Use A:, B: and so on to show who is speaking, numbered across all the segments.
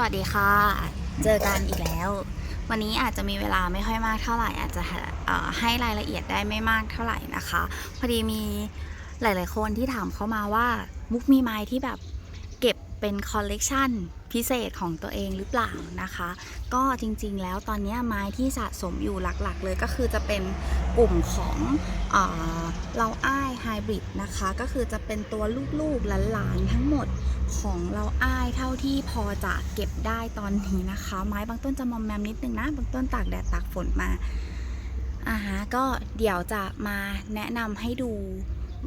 A: สวัสดีค่ะ เจอกันอีกแล้ว วันนี้อาจจะมีเวลาไม่ค่อยมากเท่าไหร่ อาจจะให้รายละเอียดได้ไม่มากเท่าไหร่นะคะ พอดีมีหลาย ๆ คนที่ถามเข้ามาว่ามุกมีไม้ที่แบบเก็บเป็นคอลเลกชัน พิเศษของตัวเองหรือเปล่านะคะ ก็จริงๆแล้วตอนนี้ไม้ที่สะสมอยู่หลักๆ เลยก็คือจะเป็นกลุ่มของเออเราอ้ายไฮบริดนะคะ ก็คือจะเป็นตัวลูกๆหลานๆทั้งหมดของเราอ้ายเท่าที่พอจะเก็บได้ตอนนี้นะคะ ไม้บางต้นจะมอมแมมนิดนึงนะบางต้นตากแดดตากฝนมาอ่าฮะก็เดี๋ยวจะมาแนะนำให้ดู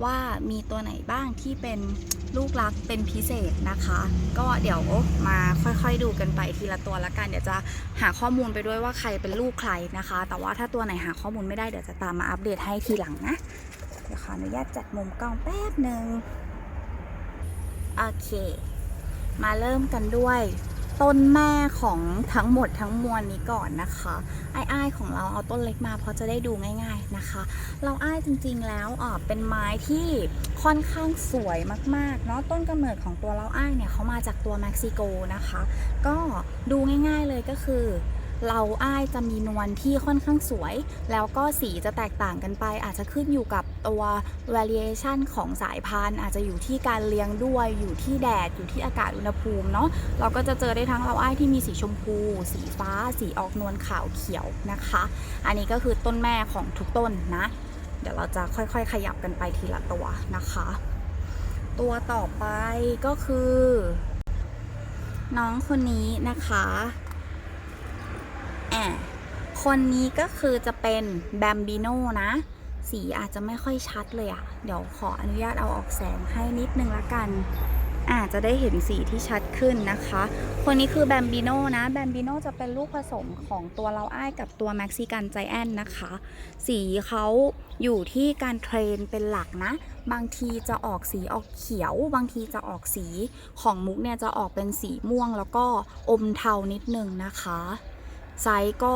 A: ว่ามีตัวไหนบ้างที่เป็นลูกรักเป็นพิเศษนะคะ ก็เดี๋ยวมาค่อยๆดูกันไปทีละตัวละกัน เดี๋ยวจะหาข้อมูลไปด้วยว่าใครเป็นลูกใครนะคะ แต่ว่าถ้าตัวไหนหาข้อมูลไม่ได้เดี๋ยวจะตามมาอัปเดตให้ทีหลังนะ เดี๋ยวขออนุญาตจัดมุมกล้องแป๊บหนึ่งโอเค มาเริ่มกันด้วย ต้นแม่ของทั้งหมดทั้งมวลนี้ก่อนนะคะไอ้ายๆของเราเอาต้นเล็กมาเพราะจะได้ดูง่าย ๆนะคะ เราไอ้จริงๆแล้วอ่าเป็นไม้ที่ค่อนข้างสวยมากๆเนาะต้นกำเนิดของตัวเราไอ้เนี่ยเขามาจากตัวเม็กซิโกนะคะ ก็ดูง่ายๆเลยก็คือ เราอ้ายจะมีนวลที่ค่อนข้างสวย แล้วก็สีจะแตกต่างกันไป อาจจะขึ้นอยู่กับตัว variation ของสายพันธุ์ อาจจะอยู่ที่การเลี้ยงด้วย อยู่ที่แดด อยู่ที่อากาศอุณหภูมิเนาะ เราก็จะเจอได้ทั้งเราอ้ายที่มีสีชมพู สีฟ้า สีออกนวลขาวเขียวนะคะ อันนี้ก็คือต้นแม่ของทุกต้นนะ เดี๋ยวเราจะค่อยๆ ขยับกันไปทีละตัวนะคะ ตัวต่อไปก็คือ น้องคนนี้นะคะ อ่คนนี้ก็คือจะเป็นแบมบิโนนะ สีอาจจะไม่ค่อยชัดเลยอะเดี๋ยวขออนุญาตเอาออกแสงให้นิดนึงละกันอาจจะได้เห็นสีที่ชัดขึ้นนะคะ คนนี้คือแบมบิโนนะแบมบิโนจะเป็นลูกผสมของตัวเราอ้ายกับตัวเม็กซิกันไจแอนนะคะ สีเขาอยู่ที่การเทรนเป็นหลักนะ บางทีจะออกสีออกเขียว บางทีจะออกสีของมุกเนี่ยจะออกเป็นสีม่วงแล้วก็อมเทานิดนึงนะคะ ไซส์ก็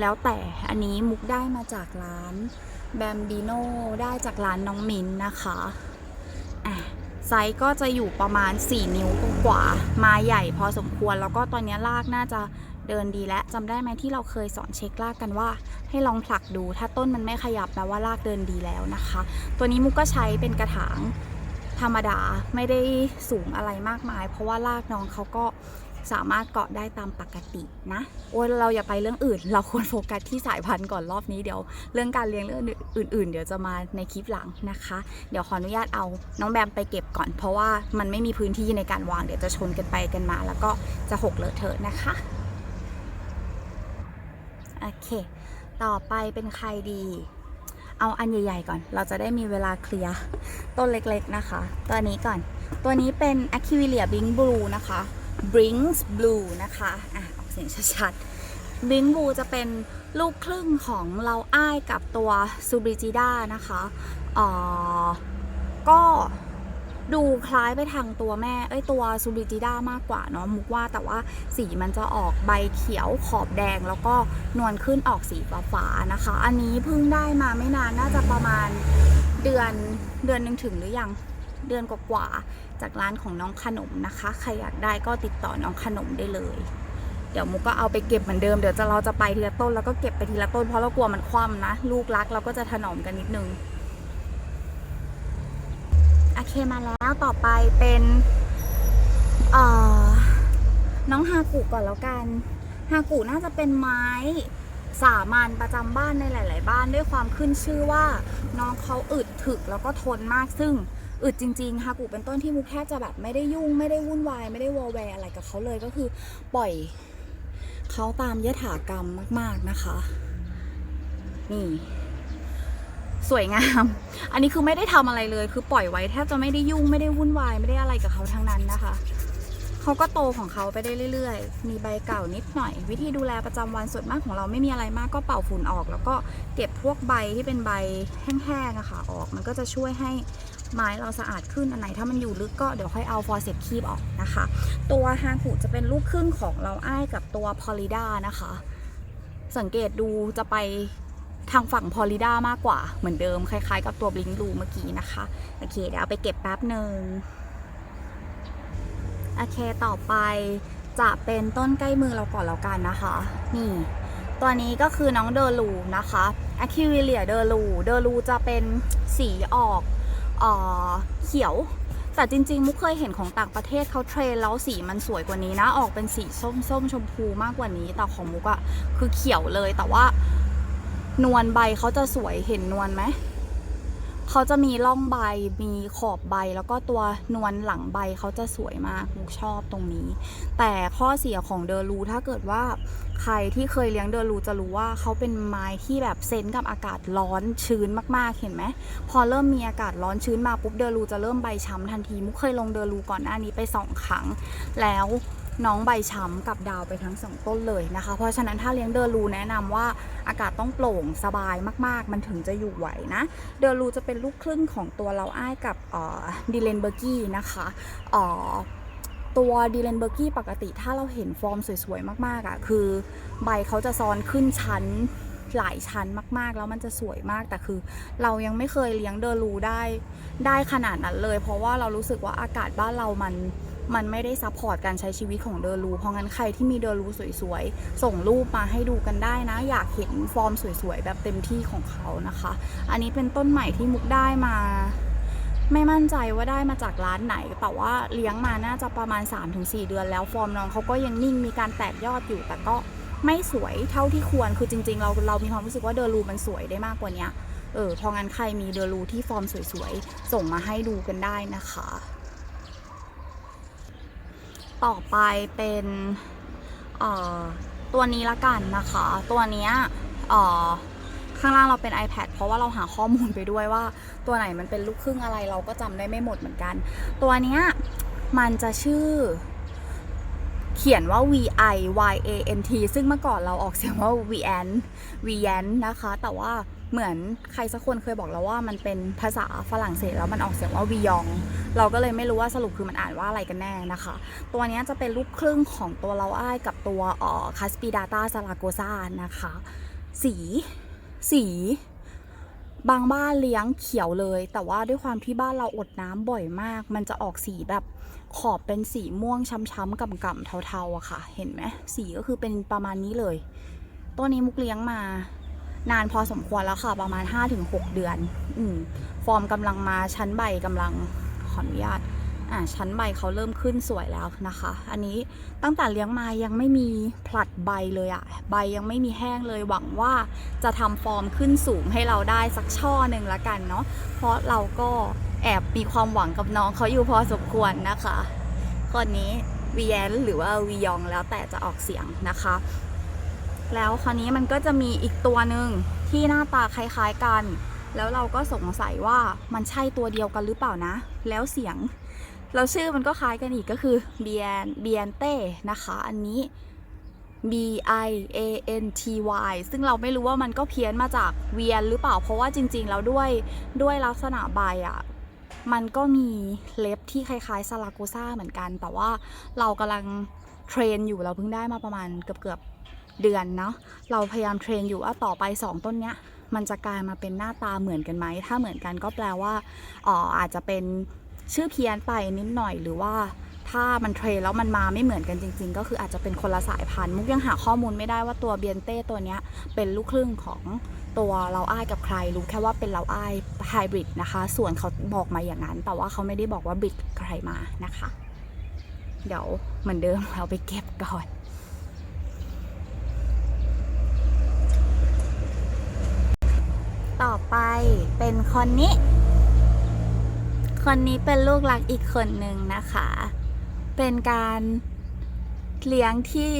A: แล้วแต่อันนี้มุกได้มาจากร้านแบมบิโนได้จากร้านน้องมินนะคะอะไซส์ก็จะอยู่ประมาณ 4 นิ้วกว่ามาใหญ่พอสมควร แล้วก็ตอนนี้ลากน่าจะเดินดีแล้วจำได้ไหมที่เราเคยสอนเช็คลากกันว่า ให้ลองผลักดู ถ้าต้นมันไม่ขยับแปลว่าลากเดินดีแล้วนะคะ ตัวนี้มุกก็ใช้เป็นกระถางธรรมดาไม่ได้สูงอะไรมากมาย เพราะว่าลากน้องเขาก็ สามารถเกาะได้ตามปกตินะโอ้ยเราอย่าไปเรื่องอื่น เราควรโฟกัสที่สายพันธุ์ก่อนรอบนี้เดี๋ยวเรื่องการเลี้ยงเรื่องอื่น ๆ เดี๋ยวจะมาในคลิปหลังนะคะ เดี๋ยวขออนุญาตเอาน้องแบมไปเก็บก่อน เพราะว่ามันไม่มีพื้นที่ในการวางเดี๋ยวจะชนกันไปกันมา แล้วก็จะหกเลอะเทอะนะคะโอเค ต่อไปเป็นใครดี เอาอันใหญ่ๆก่อน เราจะได้มีเวลาเคลียร์ต้นเล็กๆนะคะ ตัวนี้ก่อน ตัวนี้เป็น a q u i l i a Bling Blue นะคะ Brinks Blue นะคะอะออกเสียงชัดๆ Bling Blue จะเป็นลูกครึ่งของเราอ้ายกับตัว s u b r i g i d a นะคะอ่อก็ดูคล้ายไปทางตัวแม่ เอ้ยตัว s u b r i g i d a มากกว่าเนาะมุกว่าแต่ว่าสีมันจะออกใบเขียวขอบแดงแล้วก็นวลขึ้นออกสีฟ้าๆนะคะ อันนี้เพิ่งได้มาไม่นานน่าจะประมาณเดือนเดือนหนึ่งถึงหรือยัง เดือนกว่าๆจากร้านของน้องขนมนะคะใครอยากได้ก็ติดต่อน้องขนมได้เลย เดี๋ยวมุกก็เอาไปเก็บเหมือนเดิมเดี๋ยวจะเราจะไปทีละต้นแล้วก็เก็บไปทีละต้นเพราะเรากลัวมันคว่ำนะ ลูกรักเราก็จะถนอมกันนิดนึงโอเคมาแล้วต่อไปเป็นเอ่อน้องฮากุก่อนแล้วกันฮากุน่าจะเป็นไม้สามัญประจำบ้านในหลาย ๆ บ้านด้วยความขึ้นชื่อว่าน้องเขาอึดถึกแล้วก็ทนมากซึ่ง อึดจริงๆฮากุเป็นต้นที่มุกแทบจะแบบไม่ได้ยุ่งไม่ได้วุ่นวาย ไม่ได้วอลแวร์อะไรกับเขาเลยก็คือปล่อยเขาตามยถากรรมมากๆนะคะ นี่ สวยงาม อันนี้คือไม่ได้ทำอะไรเลย คือปล่อยไว้แทบจะไม่ได้ยุ่งไม่ได้วุ่นวายไม่ได้อะไรกับเขาทั้งนั้นนะคะเขาก็โตของเขาไปได้เรื่อย ๆ มีใบเก่านิดหน่อย วิธีดูแลประจำวันส่วนมากของเราไม่มีอะไรมากก็เป่าฝุ่นออก แล้วก็เก็บพวกใบที่เป็นใบแห้งๆอะค่ะ ออกมันก็จะช่วยให้ ไม้เราสะอาดขึ้นอันไหนถ้ามันอยู่ลึกก็เดี๋ยวค่อยเอาฟอร์เซปคีบออกนะคะ ตัวฮากุจะเป็นลูกครึ่งของเราอ้ายกับตัวพอลิด้านะคะ สังเกตดูจะไปทางฝั่งพอลิด้ามากกว่าเหมือนเดิมคล้ายๆ กับตัวบลิงบลูเมื่อกี้นะคะโอเคเดี๋ยวเอาไปเก็บแป๊บหนึ่งโอเคต่อไปจะเป็นต้นใกล้มือเราก่อนแล้วกันนะคะ นี่ ตัวนี้ก็คือน้องเดอรูนะคะ a q u i l i a เดอรูเดอรูจะเป็นสีออก เขียว แต่จริงๆ มุกเคยเห็นของต่างประเทศเขาเทรนแล้วสีมันสวยกว่านี้นะ ออกเป็นสีส้มส้มชมพูมากกว่านี้ แต่ของมุกอะคือเขียวเลยแต่ว่านวลใบเขาจะสวยเห็นนวลไหม เขาจะมีร่องใบ มีขอบใบ แล้วก็ตัวนวลหลังใบเขาจะสวยมากมุกชอบตรงนี้ แต่ข้อเสียของเดอรูถ้าเกิดว่าใครที่เคยเลี้ยงเดอรูจะรู้ว่าเขาเป็นไม้ที่แบบเซนกับอากาศร้อนชื้นมากๆ เห็นไหม พอเริ่มมีอากาศร้อนชื้นมาปุ๊บเดอรูจะเริ่มใบช้ำทันที มุกเคยลงเดอรูก่อนหน้านี้ไปสองครั้งแล้ว น้องใบช้ำกับดาวไปทั้งสองต้นเลยนะคะ เพราะฉะนั้นถ้าเลี้ยงเดอรูแนะนำว่าอากาศต้องโปร่งสบายมากๆ มันถึงจะอยู่ไหวนะ เดอรูจะเป็นลูกครึ่งของตัวเราอ้ายกับดิเลนเบอร์กี้นะคะตัวดิเลนเบอร์กี้ปกติถ้าเราเห็นฟอร์มสวยๆ มากๆอะ่ะคือใบเขาจะซ้อนขึ้นชั้นหลายชั้นมากๆ แล้วมันจะสวยมากแต่คือ เรายังไม่เคยเลี้ยงเดอรูได้ได้ขนาดนั้นเลย เพราะว่าเรารู้สึกว่าอากาศบ้านเรามัน มันไม่ได้ซัพพอร์ตการใช้ชีวิตของเดอรูเพราะงั้นใครที่มีเดอรูสวยๆ ส่งรูปมาให้ดูกันได้นะ อยากเห็นฟอร์มสวยๆ แบบเต็มที่ของเขานะคะ อันนี้เป็นต้นใหม่ที่มุกได้มา ไม่มั่นใจว่าได้มาจากร้านไหน แต่ว่าเลี้ยงมาน่าจะประมาณ 3-4 เดือนแล้วฟอร์มน้องเขาก็ยังนิ่งมีการแตกยอดอยู่แต่ก็ไม่สวยเท่าที่ควร คือจริง ๆ เราเรามีความรู้สึกว่าเดอรูมันสวยได้มากกว่านี้เออเพราะงั้นใครมีเดอรูที่ฟอร์มสวยๆ ส่งมาให้ดูกันได้นะคะ ต่อไปเป็นตัวนี้ละกันนะคะ ตัวนี้ข้างล่างเราเป็น iPad เพราะว่าเราหาข้อมูลไปด้วยว่า ตัวไหนมันเป็นลูกครึ่งอะไรเราก็จำได้ไม่หมดเหมือนกัน ตัวนี้มันจะชื่อเขียนว่า V I Y A N T ซึ่งเมื่อก่อนเราออกเสียงว่า V N V N นะคะ แต่ว่า เหมือนใครสักคนเคยบอกเราว่ามันเป็นภาษาฝรั่งเศสแล้วมันออกเสียงว่าวียอง เราก็เลยไม่รู้ว่าสรุปคือมันอ่านว่าอะไรกันแน่นะคะ ตัวนี้จะเป็นลูกครึ่งของตัวเราอ้ายกับตัวออคาสปีดาตาซาลาโกซานะคะ สีสีบางบ้านเลี้ยงเขียวเลย แต่ว่าด้วยความที่บ้านเราอดน้ำบ่อยมาก มันจะออกสีแบบขอบเป็นสีม่วงช้ำๆก่ำๆเทาๆอะค่ะ เห็นไหมสีก็คือเป็นประมาณนี้เลย ตัวนี้มุกเลี้ยงมา นานพอสมควรแล้วค่ะ ประมาณ 5-6 เดือน อืมฟอร์มกำลังมาชั้นใบกำลังขออนุญาตอ่าชั้นใบเขาเริ่มขึ้นสวยแล้วนะคะ อันนี้ตั้งแต่เลี้ยงมายังไม่มีผลัดใบเลยอะใบยังไม่มีแห้งเลยหวังว่าจะทำฟอร์มขึ้นสูงให้เราได้สักช่อหนึ่งละกันเนาะเพราะเราก็แอบมีความหวังกับน้องเขาอยู่พอสมควรนะคะคนนี้วีแอนหรือว่าวียองแล้วแต่จะออกเสียงนะคะ แล้วคราวนี้มันก็จะมีอีกตัวหนึ่งที่หน้าตาคล้ายๆกัน แล้วเราก็สงสัยว่ามันใช่ตัวเดียวกันหรือเปล่านะ แล้วเสียง เราชื่อมันก็คล้ายกันอีกก็คือเบียนเบียนเต้นะคะอันนี้ B I A N T Y ซึ่งเราไม่รู้ว่ามันก็เพี้ยนมาจากเวียนหรือเปล่า เพราะว่าจริงๆ แล้วด้วยด้วยลักษณะใบอะ่ะมันก็มีเล็บที่คล้ายๆซาลาโกซ่าเหมือนกัน แต่ว่าเรากำลังเทรนอยู่เราเพิ่งได้มาประมาณเกือบๆ เดือนเนาะเราพยายามเทรนอยู่ว่าต่อไป 2 ต้นเนี้ยมันจะกลายมาเป็นหน้าตาเหมือนกันไหม ถ้าเหมือนกันก็แปลว่าอ๋ออาจจะเป็นชื่อเพี้ยนไปนิดหน่อยหรือว่าถ้ามันเทรนแล้วมันมาไม่เหมือนกันจริง ๆ ก็คืออาจจะเป็นคนละสายพันธุ์มุกยังหาข้อมูลไม่ได้ว่าตัวเบียนเต้ตัวเนี้ยเป็นลูกครึ่งของตัวเราอ้ายกับใครรู้แค่ว่าเป็นเราอ้ายไฮบริดนะคะ ส่วนเขาบอกมาอย่างนั้น แต่ว่าเขาไม่ได้บอกว่าบริดใครมานะคะ เดี๋ยวเหมือนเดิมเราไปเก็บก่อน ต่อไปเป็นคนนี้ คนนี้เป็นลูกรักอีกคนหนึ่งนะคะ เป็นการเลี้ยงที่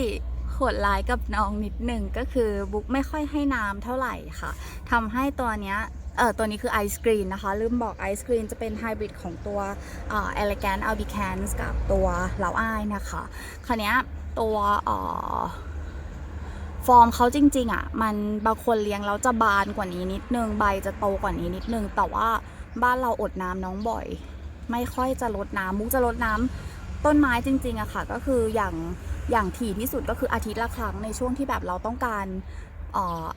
A: โหดร้ายกับน้องนิดหนึ่งก็คือบุ๊กไม่ค่อยให้น้ำเท่าไหร่ค่ะทำให้ตัวเนี้ยเออตัวนี้คือไอศกรีนนะคะ ลืมบอกไอศกรีนจะเป็นไฮบริดของตัวเอ่อ elegant albicans กับตัวเหลาอ้ายนะคะคันนี้ยตัวเอ่อ ฟอร์มเขาจริง ๆอะมันบางคนเลี้ยงแล้วจะบานกว่านี้นิดนึงใบจะโตกว่านี้นิดนึง แต่ว่าบ้านเราอดน้ำน้องบ่อย ไม่ค่อยจะลดน้ำมุกจะลดน้ำต้นไม้จริงๆอะค่ะ ก็คืออย่างอย่างถี่ที่สุดก็คืออาทิตย์ละครั้งในช่วงที่แบบเราต้องการ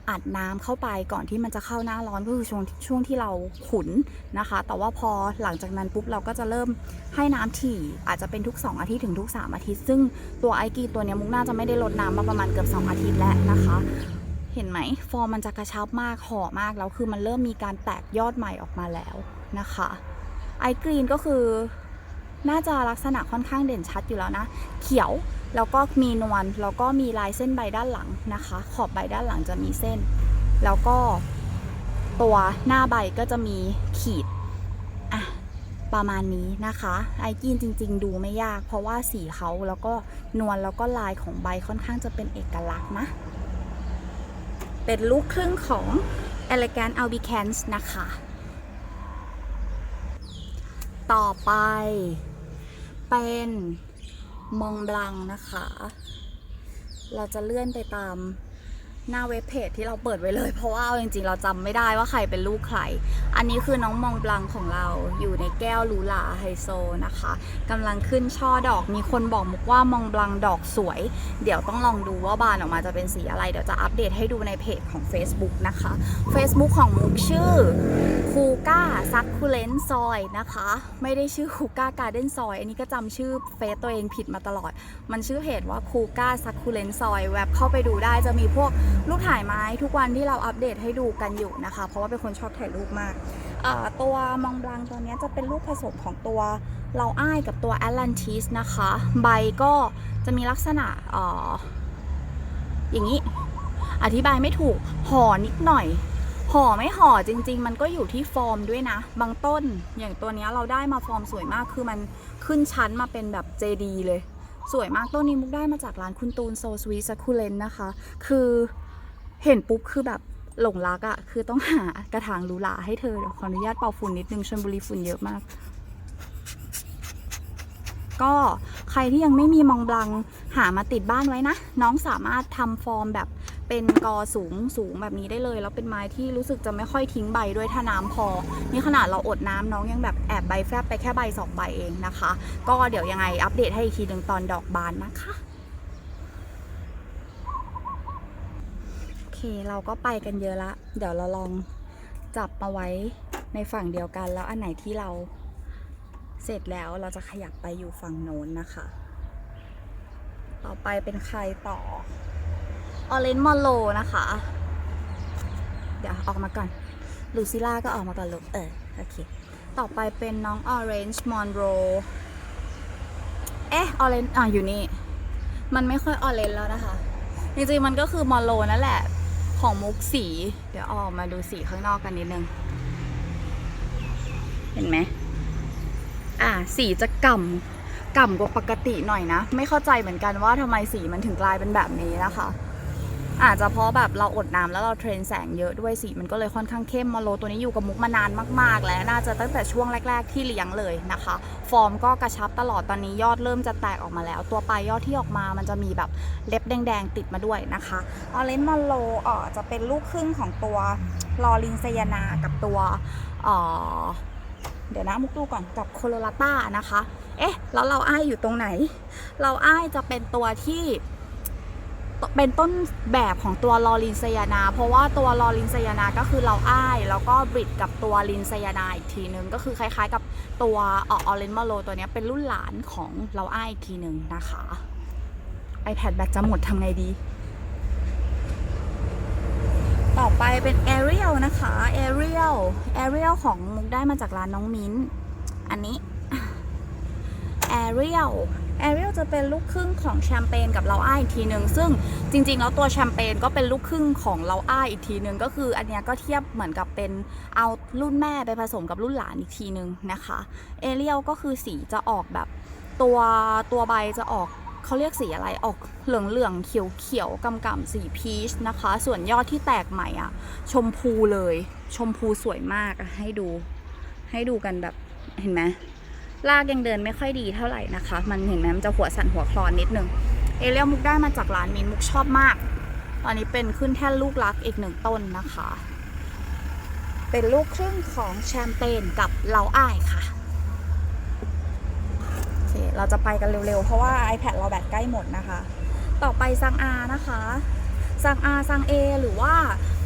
A: อัดน้ำเข้าไปก่อนที่มันจะเข้าหน้าร้อนก็คือช่วงช่วงที่เราขุนนะคะ แต่ว่าพอหลังจากนั้นปุ๊บเราก็จะเริ่มให้น้ำถี่อาจจะเป็นทุก 2 อาทิตย์ถึงทุก 3 อาทิตย์ ซึ่งตัวไอกีตัวนี้มุกน่าจะไม่ได้ลดน้ำมาประมาณเกือบ 2 อาทิตย์แล้วนะคะ เห็นไหม ฟอร์มมันจะกระชับมากห่อมากแล้วคือมันเริ่มมีการแตกยอดใหม่ออกมาแล้วนะคะไอกรีนก็คือ น่าจะลักษณะค่อนข้างเด่นชัดอยู่แล้วนะ เขียวแล้วก็มีนวลแล้วก็มีลายเส้นใบด้านหลังนะคะ ขอบใบด้านหลังจะมีเส้น แล้วก็ตัวหน้าใบก็จะมีขีดอะประมาณนี้นะคะ ไอกีนจริง ๆ ดูไม่ยาก เพราะว่าสีเขาแล้วก็นวลแล้วก็ลายของใบค่อนข้างจะเป็นเอกลักษณ์นะ เป็นลูกครึ่งของ Elegant Albicans นะคะ ต่อไป เป็นมองบลังนะคะ เราจะเลื่อนไปตาม หน้าเว็บเพจที่เราเปิดไว้เลย เพราะว่าจริงๆ เราจำไม่ได้ว่าใครเป็นลูกใคร อันนี้คือน้องมองบลังของเราอยู่ในแก้วหรูหราไฮโซนะคะกำลังขึ้นช่อดอกมีคนบอกมุกว่ามองบลังดอกสวย เดี๋ยวต้องลองดูว่าบานออกมาจะเป็นสีอะไร เดี๋ยวจะอัปเดตให้ดูในเพจของ Facebook นะคะ Facebook ของมุกชื่อคูก้าซักคูเลนซอยนะคะ ไม่ได้ชื่อคูก้าการ์เด้นซอย อันนี้ก็จำชื่อเฟซตัวเองผิดมาตลอด มันชื่อเพจว่าคูก้าซักคูเลนซอยแวบเข้าไปดูได้จะมีพวกลูกถ่ายไม้ทุกวันที่เราอัปเดตให้ดูกันอยู่นะคะ เพราะว่าเป็นคนชอบถ่ายรูปมาก ตัวมองบลังตัวนี้จะเป็นลูกผสมของตัวเราอ้ายกับตัวแอตแลนติสนะคะ ใบก็จะมีลักษณะออย่างนี้ อธิบายไม่ถูกห่อนิดหน่อยห่อไม่ห่อจริง ๆ มันก็อยู่ที่ฟอร์มด้วยนะ บางต้นอย่างตัวนี้เราได้มาฟอร์มสวยมากคือมันขึ้นชั้นมาเป็นแบบเจดีเลย สวยมากต้นนี้มุกได้มาจากร้านคุณตูนโซสวีซัคูเลนนะคะ คือ เห็นปุ๊บคือแบบหลงรักอะ่ะคือต้องหากระถางหรูหราให้เธอเดี๋ยวขออนุญาตเป่าฝุ่นนิดนึงชลบุรีฝุ่นเยอะมาก ก็ใครที่ยังไม่มีมองบลังหามาติดบ้านไว้นะ น้องสามารถทำฟอร์มแบบเป็นกอสูงสูงแบบนี้ได้เลย แล้วเป็นไม้ที่รู้สึกจะไม่ค่อยทิ้งใบด้วยถ้าน้ำพอ นี่ขนาดเราอดน้ำน้องยังแบบแอบใบแฟบไปแค่ใบสองใบเองนะคะ ก็เดี๋ยวยังไงอัปเดตให้อีกทีหนึ่งตอนดอกบานนะคะ โอ เคเราก็ไปกันเยอะละ เดี๋ยวเราลองจับมาไว้ในฝั่งเดียวกัน แล้วอันไหนที่เราเสร็จแล้วเราจะขยับไปอยู่ฝั่งโน้นนะคะ ต่อไปเป็นใครต่อออเรนมอลโลนะคะ เดี๋ยวออกมาก่อน ลูซิล่าก็ออกมาก่อนลูกเออโอเค ต่อไปเป็นน้อง Orange Monroe เอ๊ะ Orange อะอยู่นี่ มันไม่ค่อย Orange แล้วนะคะ จริงๆมันก็คือมอลโลนั่นแหละ ของมุกสี เดี๋ยวอออกมาดูสีข้างนอกกันนิดนึง เห็นไหม อะสีจะกล่ำกล่ำกว่าปกติหน่อยนะ ไม่เข้าใจเหมือนกันว่าทำไมสีมันถึงกลายเป็นแบบนี้นะคะ อาจจะเพราะแบบเราอดน้ำแล้วเราเทรนแสงเยอะด้วยสีมันก็เลยค่อนข้างเข้มมาโลตัวนี้อยู่กับมุกมานานมาก ๆ แล้วน่าจะตั้งแต่ช่วงแรก ๆ ที่เลี้ยงเลยนะคะ ฟอร์มก็กระชับตลอดตอนนี้ยอดเริ่มจะแตกออกมาแล้ว ตัวปลายยอดที่ออกมามันจะมีแบบเล็บแดง ๆ ติดมาด้วยนะคะออเรนจ์มอโลเอ่อจะเป็นลูกครึ่งของตัวลอรินไซยานากับตัวเอ่อเดี๋ยวนะมุกดูก่อนกับโคโลราต้านะคะ เอ๊ะ แล้วเราอ้ายอยู่ตรงไหน เราอ้ายจะเป็นตัวที่ เป็นต้นแบบของตัวลอรินไซยานา เพราะว่าตัวลอรินไซยานาก็คือเราอ้าย แล้วก็บริดกับตัวลินไซยานาอีกทีนึง ก็คือคล้ายๆกับตัวออเรนมาโลตัวนี้เป็นรุ่นหลานของเราอ้ายอีกทีนึงนะคะ iPad แบตจะหมดทำไงดี ต่อไปเป็น Ariel นะคะ Ariel Ariel ของมุกได้มาจากร้านน้องมิ้น อันนี้ Ariel Ariel จะเป็นลูกครึ่งของแชมเปญกับเราอ้ายอีกทีหนึ่งซึ่งจริง ๆ แล้วตัวแชมเปญก็เป็นลูกครึ่งของเราอ้ายอีกทีหนึ่งก็คืออันนี้ก็เทียบเหมือนกับเป็นเอารุ่นแม่ไปผสมกับรุ่นหลานอีกทีหนึ่งนะคะเอเรียลก็คือสีจะออกแบบตัวตัวใบจะออกเขาเรียกสีอะไรออกเหลืองเหลืองเขียวเขียวกำกำสีพีชนะคะ ส่วนยอดที่แตกใหม่อะ ชมพูเลย ชมพูสวยมากให้ดู ให้ดูกันแบบเห็นไหม ลากยังเดินไม่ค่อยดีเท่าไหร่นะคะ มันเห็นไหมมันจะหัวสั่นหัวคลอนนิดนึง เอเลียมุกได้มาจากร้านมินมุกชอบมาก ตอนนี้เป็นขึ้นแท่นลูกรักอีกหนึ่งต้นนะคะ เป็นลูกครึ่งของแชมเปญกับเหลาอ้ายค่ะโอเคเราจะไปกันเร็วๆ เพราะว่า iPad เราแบตใกล้หมดนะคะ ต่อไปซังอานะคะซังอาซังเอหรือว่า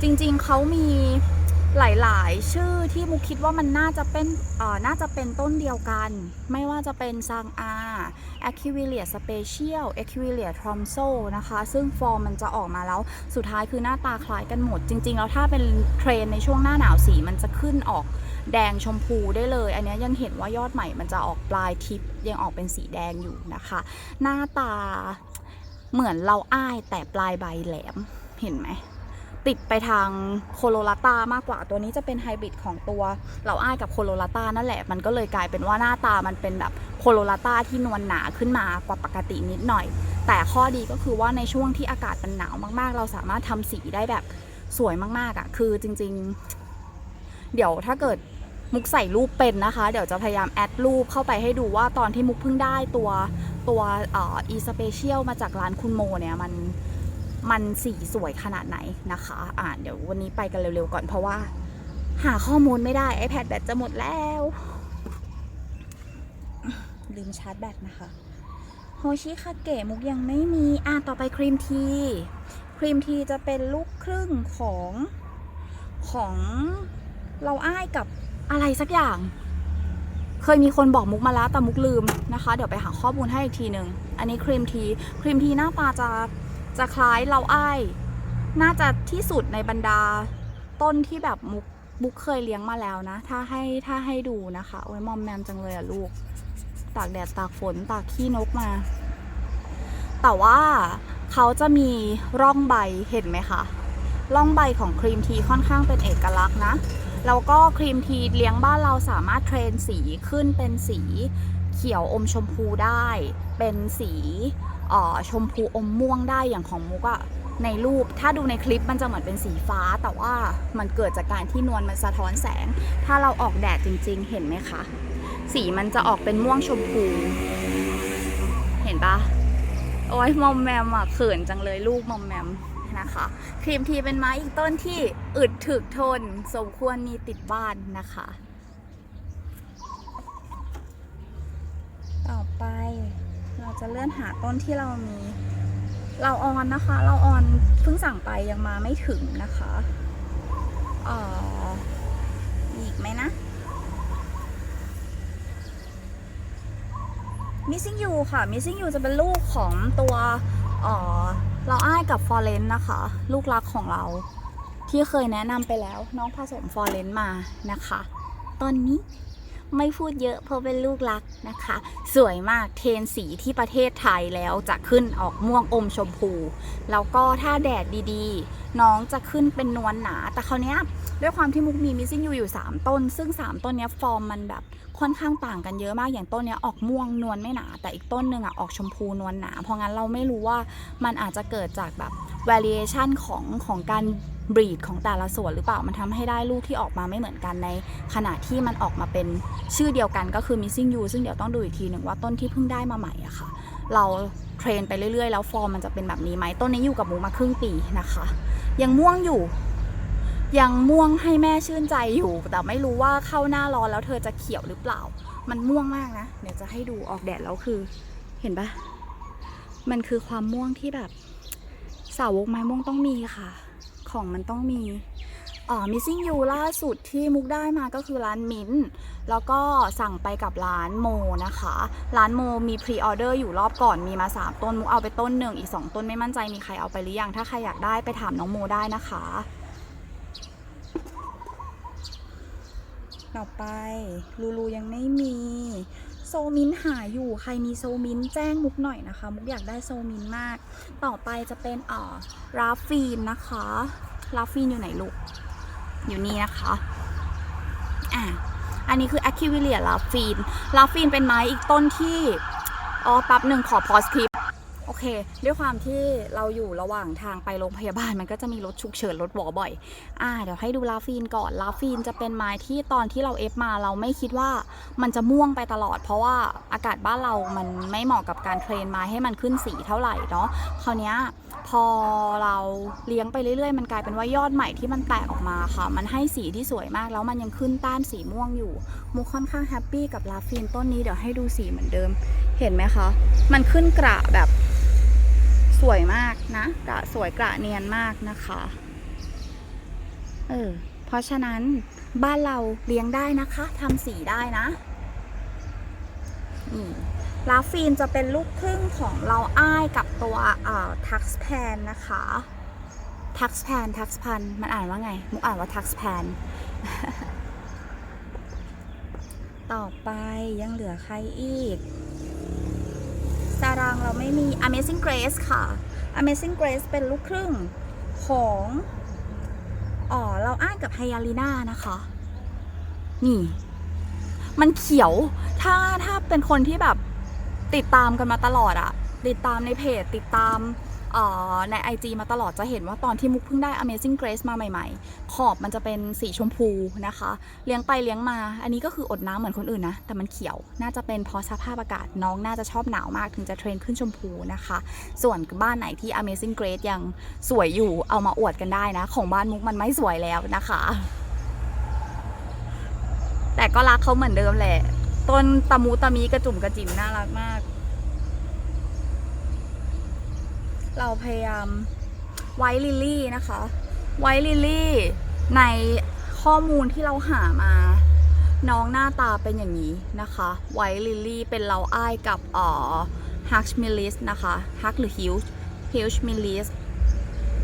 A: จริงๆเขามี หลายๆ ชื่อที่มุกคิดว่ามันน่าจะเป็นเอ่อน่าจะเป็นต้นเดียวกัน ไม่ว่าจะเป็นซังอา a q u i l i a Special a q u i l i a t r o m s o นะคะ ซึ่งฟอร์มมันจะออกมาแล้ว สุดท้ายคือหน้าตาคล้ายกันหมด จริง ๆ แล้วถ้าเป็นเทรนในช่วงหน้าหนาวสีมันจะขึ้นออกแดงชมพูได้เลย อันนี้ยยังเห็นว่ายอดใหม่มันจะออกปลายทิปยังออกเป็นสีแดงอยู่นะคะ หน้าตาเหมือนเราอ้ายแต่ปลายใบแหลมเห็นไหม ติดไปทางโคโลราตามากกว่าตัวนี้จะเป็นไฮบริดของตัวเราอ้ายกับโคโลราตานั่นแหละ มันก็เลยกลายเป็นว่าหน้าตามันเป็นแบบโคโลราตาที่นวลหนาขึ้นมากว่าปกตินิดหน่อย แต่ข้อดีก็คือว่าในช่วงที่อากาศมันหนาวมากๆ เราสามารถทำสีได้แบบสวยมากๆอะ่ะคือจริง ๆ เดี๋ยวถ้าเกิดมุกใส่รูปเป็นนะคะ เดี๋ยวจะพยายามแอดรูปเข้าไปให้ดูว่าตอนที่มุกเพิ่งได้ตัวตัวอ่อ e special มาจากร้านคุณโมเนี่ยมัน มันสีสวยขนาดไหนนะคะ อ่านเดี๋ยววันนี้ไปกันเร็วๆก่อนเพราะว่า หาข้อมูลไม่ได้ iPad แบตจะหมดแล้ว ลืมชาร์จแบตนะคะโฮชิคาเกะมุกยังไม่มีอ่าต่อไปครีมทีครีมทีจะเป็นลูกครึ่งของของเราอ้ายกับอะไรสักอย่าง เคยมีคนบอกมุกมาแล้วแต่มุกลืมนะคะ เดี๋ยวไปหาข้อมูลให้อีกทีหนึ่งอันนี้ครีมที ครีมทีหน้าตาจะ จะคล้ายเราอ้ายน่าจะที่สุดในบรรดาต้นที่แบบมุกมุกเคยเลี้ยงมาแล้วนะ ถ้าให้ถ้าให้ดูนะคะ โอ้ยมอมแมมจังเลยอะลูก ตากแดดตากฝนตากขี้นกมา แต่ว่าเขาจะมีร่องใบเห็นไหมคะ ร่องใบของครีมทีค่อนข้างเป็นเอกลักษณ์นะ แล้วก็ครีมทีเลี้ยงบ้านเราสามารถเทรนสีขึ้นเป็นสีเขียวอมชมพูได้ เป็นสี ชมพูอมม่วงได้อย่างของมุกอะในรูปถ้าดูในคลิปมันจะเหมือนเป็นสีฟ้า แต่ว่ามันเกิดจากการที่นวลมันสะท้อนแสง ถ้าเราออกแดดจริง ๆ เห็นไหมคะ สีมันจะออกเป็นม่วงชมพู เห็นปะโอ้ยมอมแมมอะเขินจังเลยลูกมอมแมมนะคะครีมทีเป็นไม้อีกต้นที่อึดถึกทนสมควรมีติดบ้านนะคะ ต่อไป จะเลื่อนหาต้นที่เรามีเราออนนะคะ เราออนเพิ่งสั่งไปยังมาไม่ถึงนะคะเอ่อมีอีกไหมนะ Missing You ค่ะ Missing You จะเป็นลูกของตัวเอ่อเราอ้ายกับฟอร์เรนนะคะ ลูกรักของเรา ที่เคยแนะนำไปแล้วน้องผสมฟอร์เรนมานะคะ ตอนนี้ ไม่พูดเยอะเพราะเป็นลูกรักนะคะ สวยมากเทนสีที่ประเทศไทยแล้วจะขึ้นออกม่วงอมชมพู แล้วก็ถ้าแดดดีๆ น้องจะขึ้นเป็นนวลหนา แต่คราวนี้ด้วยความที่มุกมีมิซิ่งอยู่อยู่ 3 ต้น ซึ่ง 3 ต้นนี้ฟอร์มมันแบบค่อนข้างต่างกันเยอะมากอย่างต้นนี้ออกม่วงนวลไม่หนา แต่อีกต้นหนึ่งอะออกชมพูนวลหนา เพราะงั้นเราไม่รู้ว่ามันอาจจะเกิดจากแบบ variation ของของการ บรีดของแต่ละส่วนหรือเปล่ามันทำให้ได้ลูกที่ออกมาไม่เหมือนกันใน ขณะที่มันออกมาเป็นชื่อเดียวกันก็คือ missing you ซึ่งเดี๋ยวต้องดูอีกทีหนึ่งว่าต้นที่เพิ่งได้มาใหม่อะค่ะ เราเทรนไปเรื่อยๆ แล้วฟอร์มมันจะเป็นแบบนี้ไหมต้นนี้อยู่กับหมูมาครึ่งปีนะคะ ยังม่วงอยู่ ยังม่วงให้แม่ชื่นใจอยู่ แต่ไม่รู้ว่าเข้าหน้าร้อนแล้วเธอจะเขียวหรือเปล่า มันม่วงมากนะเดี๋ยวจะให้ดูออกแดดแล้วคือ เห็นปะมันคือความม่วงที่แบบสาวกไม้ม่วงต้องมีค่ะ ของมันต้องมีอ๋อ missing you ล่าสุดที่มุกได้มาก็คือร้านมิ้น แล้วก็สั่งไปกับร้านโมนะคะ ร้านโมมีพรีออเดอร์อยู่รอบก่อนมีมา 3 ต้น มุกเอาไปต้นหนึ่งอีก 2 ต้นไม่มั่นใจมีใครเอาไปหรือยัง ถ้าใครอยากได้ไปถามน้องโมได้นะคะ ต่อไป ลูลูยังไม่มี ซมินหาอยู่ใครมีโซมินแจ้งมุกหน่อยนะคะ มุกอยากได้โซมินมาก ต่อไปจะเป็นอ่อราฟีนนะคะราฟีนอยู่ไหนลูก อยู่นี่นะคะอะอันนี้คือแอคคิวิเลียลาฟีนลาฟีนเป็นไม้อีกต้นที่อ๋อแป๊บหนึ่งขอพอสคลิป เค ด้วยความที่เราอยู่ระหว่างทางไปโรงพยาบาลมันก็จะมีรถฉุกเฉินรถหวอบ่อย อ่า เดี๋ยวให้ดูลาฟีนก่อน ลาฟีนจะเป็นไม้ที่ตอนที่เราเอฟมาเราไม่คิดว่ามันจะม่วงไปตลอด เพราะว่าอากาศบ้านเรามันไม่เหมาะกับการเทรนไม้ให้มันขึ้นสีเท่าไหร่เนาะ คราวนี้พอเราเลี้ยงไปเรื่อยๆ มันกลายเป็นว่ายอดใหม่ที่มันแตกออกมาค่ะ มันให้สีที่สวยมากแล้วมันยังขึ้นต้านสีม่วงอยู่มุกค่อนข้างแฮปปี้กับลาฟีนต้นนี้เดี๋ยวให้ดูสีเหมือนเดิม เห็นไหมคะ มันขึ้นกระแบบ วยมากนะกระสวยกระเนียนมากนะคะ เออ เพราะฉะนั้นบ้านเราเลี้ยงได้นะคะทำสีได้นะนี่ลาฟีนจะเป็นลูกครึ่งของเราอ้ายกับตัวเอ่อทักสแพนนะคะทักสแพนทักสพันมันอ่านว่าไง มุกอ่านว่าทักสแพนต่อไปยังเหลือใครอีก ซารังเราไม่มี Amazing Grace ค่ะ Amazing Grace เป็นลูกครึ่งของอ๋อเราอ้างกับไฮยาลีน่านะคะ นี่ มันเขียวถ้าถ้าเป็นคนที่แบบติดตามกันมาตลอดอะติดตามในเพจติดตาม ใน IG มาตลอดจะเห็นว่าตอนที่มุกเพิ่งได้ Amazing Grace มาใหม่ ๆ ขอบมันจะเป็นสีชมพูนะคะ เลี้ยงไปเลี้ยงมา อันนี้ก็คืออดน้ำเหมือนคนอื่นนะ แต่มันเขียวน่าจะเป็นเพราะสภาพอากาศน้องน่าจะชอบหนาวมากถึงจะเทรนขึ้นชมพูนะคะ ส่วนบ้านไหนที่ Amazing Grace ยังสวยอยู่เอามาอวดกันได้นะ ของบ้านมุกมันไม่สวยแล้วนะคะ แต่ก็รักเขาเหมือนเดิมแหละต้นตะมูตะมีกระจุ่มกระจิ๋มน่ารักมาก เราพยายามไวท์ลิลลี่นะคะ ไวท์ลิลลี่ในข้อมูลที่เราหามา น้องหน้าตาเป็นอย่างนี้นะคะ ไวท์ลิลลี่เป็นเราอ้ายกับอ่อฮักมิลลิสนะคะฮักหรือฮิวฮิวมิลลิส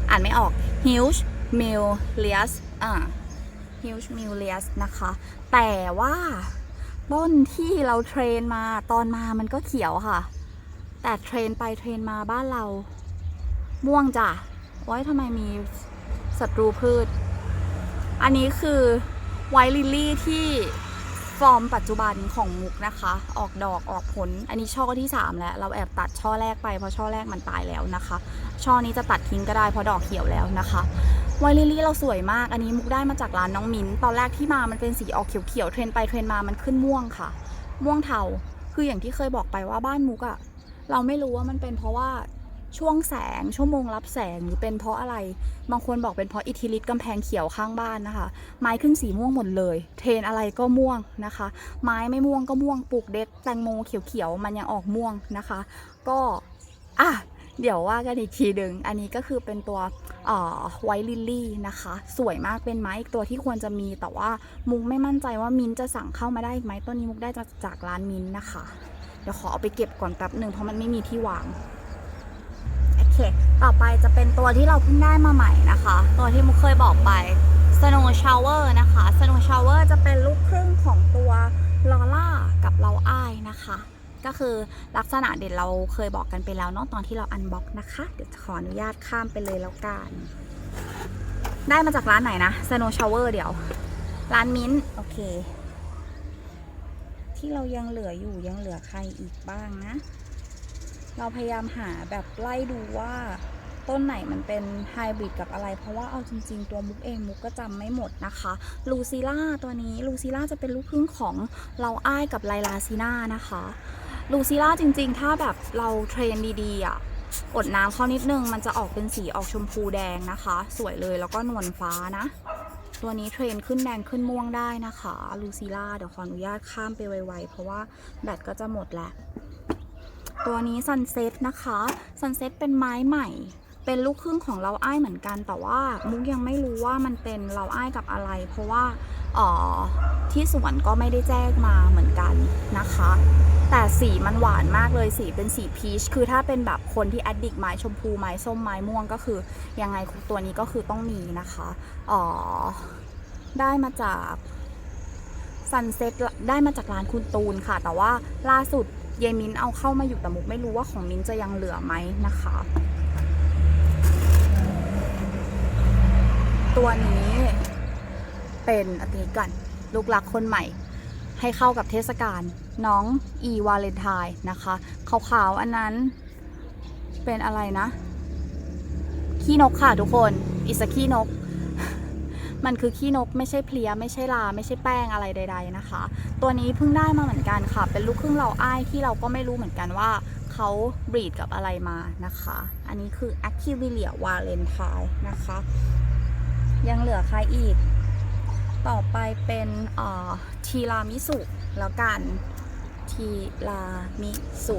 A: อ่านไม่ออกฮิวมิลเลียสอ่าฮิวมิลเลียสนะคะ แต่ว่าต้นที่เราเทรนมาตอนมามันก็เขียวค่ะ แต่เทรนไปเทรนมาบ้านเรา ม่วงจ้ะโอ้ยทำไมมีศัตรูพืช อันนี้คือไวลิลลี่ที่ฟอร์มปัจจุบันของมุกนะคะ ออกดอกออกผล อันนี้ช่อที่ 3 แล้ว เราแอบตัดช่อแรกไปเพราะช่อแรกมันตายแล้วนะคะ ช่อนี้จะตัดทิ้งก็ได้เพราะดอกเขียวแล้วนะคะไวลิลลี่เราสวยมาก อันนี้มุกได้มาจากร้านน้องมิ้น ตอนแรกที่มามันเป็นสีออกเขียวๆ เทรนไปเทรนมามันขึ้นม่วงค่ะ ม่วงเทา คืออย่างที่เคยบอกไปว่าบ้านมุกอะเราไม่รู้ว่ามันเป็นเพราะว่า ช่วงแสงชั่วโมงรับแสงหรือเป็นเพราะอะไร บางคนบอกเป็นเพราะอิทธิฤทธิ์กำแพงเขียวข้างบ้านนะคะ ไม้ขึ้นสีม่วงหมดเลย เทนอะไรก็ม่วงนะคะ ไม้ไม่ม่วงก็ม่วงปลูกเด็ดแตงโมเขียวๆมันยังออกม่วงนะคะ ก็อะเดี๋ยวว่ากันอีกทีหนึ่งอันนี้ก็คือเป็นตัวไวท์ลิลลี่นะคะ สวยมากเป็นไม้อีกตัวที่ควรจะมี แต่ว่ามุกไม่มั่นใจว่ามินจะสั่งเข้ามาได้อีกไหมต้นนี้มุกได้จากจากร้านมินนะคะ เดี๋ยวขอเอาไปเก็บก่อนแป๊บหนึ่งเพราะมันไม่มีที่วาง ต่อไปจะเป็นตัวที่เราเพิ่งได้มาใหม่นะคะ ตัวที่มุกเคยบอกไป Snow Shower นะคะ Snow Shower จะเป็นลูกครึ่งของตัวลอล่ากับเราอ้ายนะคะ ก็คือลักษณะเด่นเราเคยบอกกันไปแล้วเนาะตอนที่เราอันบ็อกนะคะ เดี๋ยวจะขออนุญาตข้ามไปเลยแล้วกัน ได้มาจากร้านไหนนะ Snow Shower เดี๋ยว ร้านมิ้นท์โอเค ที่เรายังเหลืออยู่ยังเหลือใครอีกบ้างนะ เราพยายามหาแบบไล่ดูว่าต้นไหนมันเป็นไฮบริดกับอะไร เพราะว่าเอาจริง ๆ ตัวมุกเองมุกก็จำไม่หมดนะคะลูซิล่าตัวนี้ลูซิล่าจะเป็นลูกครึ่งของเราอ้ายกับไลลาซีน่านะคะลูซิล่าจริง ๆ ถ้าแบบเราเทรนดีๆอะอดน้ำเขานิดนึง มันจะออกเป็นสีออกชมพูแดงนะคะ สวยเลยแล้วก็นวลฟ้านะ ตัวนี้เทรนขึ้นแดงขึ้นม่วงได้นะคะลูซิล่าเดี๋ยวขออนุญาตข้ามไปไวๆ เพราะว่าแบตก็จะหมดแล้ว ตัวนี้ซันเซ็ตนะคะซันเซ็ตเป็นไม้ใหม่ เป็นลูกครึ่งของเราอ้ายเหมือนกัน แต่ว่ามุกยังไม่รู้ว่ามันเป็นเราอ้ายกับอะไร เพราะว่าอ่อที่สวนก็ไม่ได้แจ้งมาเหมือนกันนะคะ แต่สีมันหวานมากเลยสีเป็นสีพีชคือถ้าเป็นแบบคนที่แอดดิกไม้ชมพูไม้ส้มไม้ม่วงก็คือ ยังไงตัวนี้ก็คือต้องมีนะคะอ่อได้มาจากซันเซ็ตได้มาจากร้านคุณตูนค่ะ แต่ว่าล่าสุด เยมินเอาเข้ามาอยู่แต่มุกไม่รู้ว่าของมินจะยังเหลือไหมนะคะ ตัวนี้เป็นอันนี้กัน ลูกหลักคนใหม่ ให้เข้ากับเทศกาลน้องอีวาเลนไทน์นะคะขาวๆอันนั้นเป็นอะไรนะ ขี้นกค่ะทุกคน อิสขี้นก มันคือขี้นกไม่ใช่เพลียไม่ใช่ลา ไม่ใช่แป้งอะไรใด ๆนะคะ ตัวนี้เพิ่งได้มาเหมือนกันค่ะ เป็นลูกครึ่งเราอ้ายที่เราก็ไม่รู้เหมือนกันว่าเขาบรีดกับอะไรมานะคะ อันนี้คือ a c u v i l i a Valentine นะคะ ยังเหลือใครอีก ต่อไปเป็นทีรามิสุแล้วกันทีรามิสุ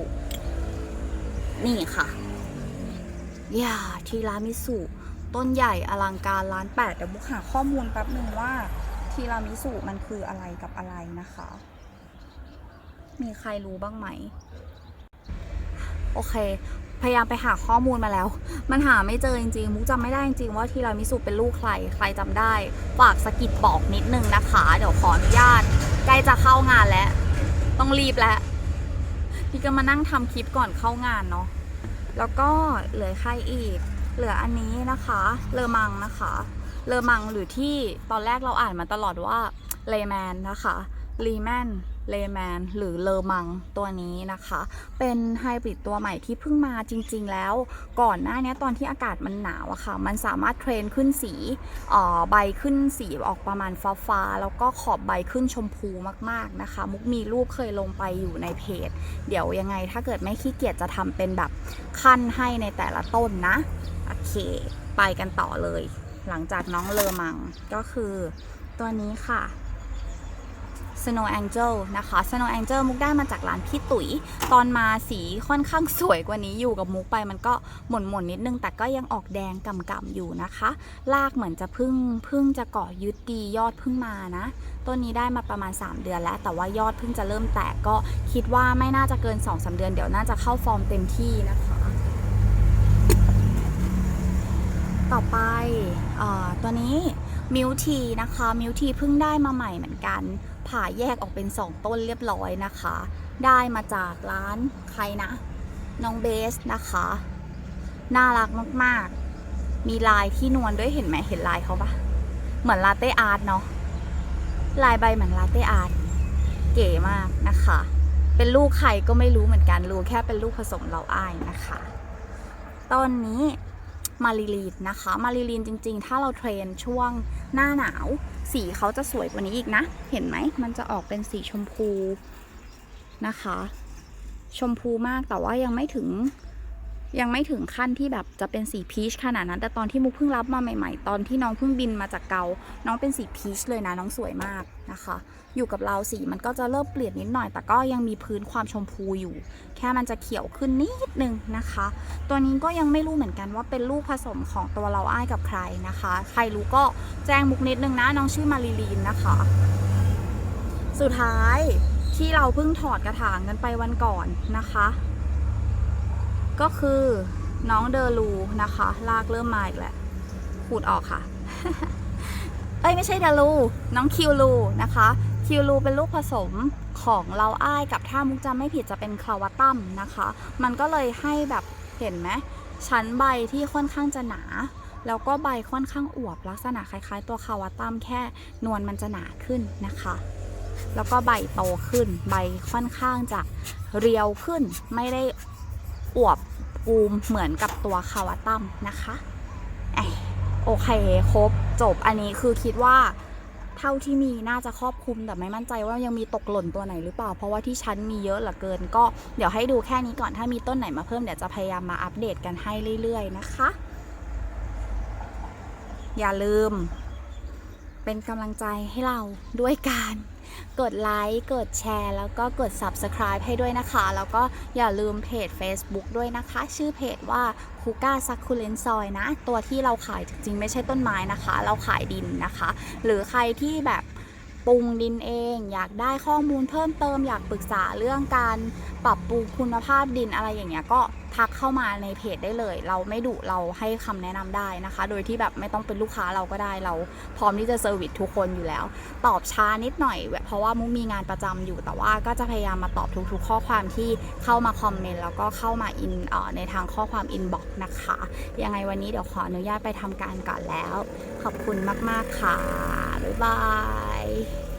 A: นี่ค่ะอย่าทีรามิสุ ต้นใหญ่อลังการล้านแปดเดี๋ยวบุกหาข้อมูลแป๊บหนึ่งว่าทีรามิสุมันคืออะไรกับอะไรนะคะ มีใครรู้บ้างไหม โอเค พยายามไปหาข้อมูลมาแล้ว มันหาไม่เจอจริงๆมุกจำไม่ได้จริงๆว่าทีรามิสุเป็นลูกใคร ใครจำได้ ฝากสะกิดบอกนิดนึงนะคะ เดี๋ยวขออนุญาต ใกล้จะเข้างานแล้ว ต้องรีบแล้วพี่ก็มานั่งทำคลิปก่อนเข้างานเนาะ แล้วก็เหลือใครอีก เหลืออันนี้นะคะเลอมังนะคะเลอมังหรือที่ตอนแรกเราอ่านมาตลอดว่าเลแมนนะคะลีแมนเลแมนหรือเลอมังตัวนี้นะคะ เป็นไฮบริดตัวใหม่ที่เพิ่งมาจริง ๆ แล้ว ก่อนหน้านี้ตอนที่อากาศมันหนาวอะค่ะ มันสามารถเทรนขึ้นสีออใบขึ้นสีออกประมาณฟ้าๆแล้วก็ขอบใบขึ้นชมพูมากๆนะคะ มุกมีรูปเคยลงไปอยู่ในเพจ เดี๋ยวยังไงถ้าเกิดไม่ขี้เกียจจะทำเป็นแบบขั้นให้ในแต่ละต้นนะ โอเค ไปกันต่อเลย หลังจากน้องเลอมัง ก็คือตัวนี้ค่ะ Snow Angel นะคะ Snow Angel มุกได้มาจากร้านพี่ตุ๋ย ตอนมาสีค่อนข้างสวยกว่านี้อยู่กับมุกไปมันก็หม่นๆนนิดนึง แต่ก็ยังออกแดงกำๆอยู่นะคะ ลากเหมือนจะพึ่งพึ่งจะเกาะยึดดียอดพึ่งมานะ ต้นนี้ได้มาประมาณ 3 เดือนแล้ว แต่ว่ายอดพิ่งจะเริ่มแตกก็คิดว่าไม่น่าจะเกิน2-3เดือน เดี๋ยวน่าจะเข้าฟอร์มเต็มที่นะคะ ต่อไปออตัวนี้มิวทีนะคะมิวทีเพิ่งได้มาใหม่เหมือนกัน ผ่าแยกออกเป็น 2 ต้นเรียบร้อยนะคะ ได้มาจากร้านใครนะ น้องเบสนะคะ น่ารักมากๆ มีลายที่นวลด้วยเห็นไหมเห็นลายเขาปะเหมือนลาเต้อาร์ตเนาะลายใบเหมือนลาเต้อาร์ตเก๋มากนะคะ เป็นลูกใครก็ไม่รู้เหมือนกันรู้แค่เป็นลูกผสมเราอ้ายนะคะ ต้นนี้ มาริลีนนะคะ มาริลีนจริง ๆ ถ้าเราเทรนช่วงหน้าหนาว สีเขาจะสวยกว่านี้อีกนะ เห็นไหม มันจะออกเป็นสีชมพูนะคะ ชมพูมากแต่ว่ายังไม่ถึง ยังไม่ถึงขั้นที่แบบจะเป็นสีพีชขนาดนั้น แต่ตอนที่มุกเพิ่งรับมาใหม่ๆ ตอนที่น้องเพิ่งบินมาจากเกา น้องเป็นสีพีชเลยนะน้องสวยมากนะคะ อยู่กับเราสีมันก็จะเริ่มเปลี่ยนนิดหน่อย แต่ก็ยังมีพื้นความชมพูอยู่ แค่มันจะเขียวขึ้นนิดนึงนะคะ ตัวนี้ก็ยังไม่รู้เหมือนกันว่าเป็นลูกผสมของตัวเราอ้ายกับใครนะคะ ใครรู้ก็แจ้งมุกนิดนึงนะน้องชื่อมารีลีนนะคะ สุดท้ายที่เราเพิ่งถอดกระถางกันไปวันก่อนนะคะ ก็คือน้องเดอรูนะคะ ลากเริ่มมาอีกแล้วขูดออกค่ะ เอ้ยไม่ใช่เดอรูน้องคิวรูนะคะคิวรูเป็นลูกผสมของเราอ้ายกับถ้ามุกจำไม่ผิดจะเป็นคลาวาตัมนะคะ มันก็เลยให้แบบเห็นไหมชั้นใบที่ค่อนข้างจะหนา แล้วก็ใบค่อนข้างอวบลักษณะคล้ายๆ ตัวคาวาตัมแค่นวลมันจะหนาขึ้นนะคะ แล้วก็ใบโตขึ้น ใบค่อนข้างจะเรียวขึ้น ไม่ได้ อวบอูมเหมือนกับตัวคาวาตัมนะคะโอเคครบจบอันนี้คือคิดว่าเท่าที่มีน่าจะครอบคลุมแต่ไม่มั่นใจว่ายังมีตกหล่นตัวไหนหรือเปล่า เพราะว่าที่ชั้นมีเยอะเหลือเกิน ก็เดี๋ยวให้ดูแค่นี้ก่อนถ้ามีต้นไหนมาเพิ่มเดี๋ยวจะพยายามมาอัปเดตกันให้เรื่อยๆนะคะ อย่าลืม เป็นกำลังใจให้เราด้วยการ กดไลค์กดแชร์ แล้วก็กด Subscribe ให้ด้วยนะคะ แล้วก็อย่าลืมเพจ Facebook ด้วยนะคะ ชื่อเพจว่าคูก้าซักคูเลนซอยนะ ตัวที่เราขายจริงๆไม่ใช่ต้นไม้นะคะ เราขายดินนะคะ หรือใครที่แบบปรุงดินเองอยากได้ข้อมูลเพิ่มเติมอยากปรึกษาเรื่องการปรับปรุงคุณภาพดินอะไรอย่างเงี้ยก็ทักเข้ามาในเพจได้เลย เราไม่ดุเราให้คำแนะนำได้นะคะ โดยที่แบบไม่ต้องเป็นลูกค้าเราก็ได้เราพร้อมที่จะเซอร์วิสทุกคนอยู่แล้ว ตอบช้านิดหน่อย เพราะว่ามุกมีงานประจำอยู่แต่ว่าก็จะพยายามมาตอบทุกๆ ข้อความที่เข้ามาคอมเมนต์แล้วก็เข้ามาอินอในทางข้อความอินบ็อกซ์นะคะ ยังไงวันนี้เดี๋ยวขออนุญาตไปทำการก่อนแล้ว ขอบคุณมากๆค่ะบ๊ายบาย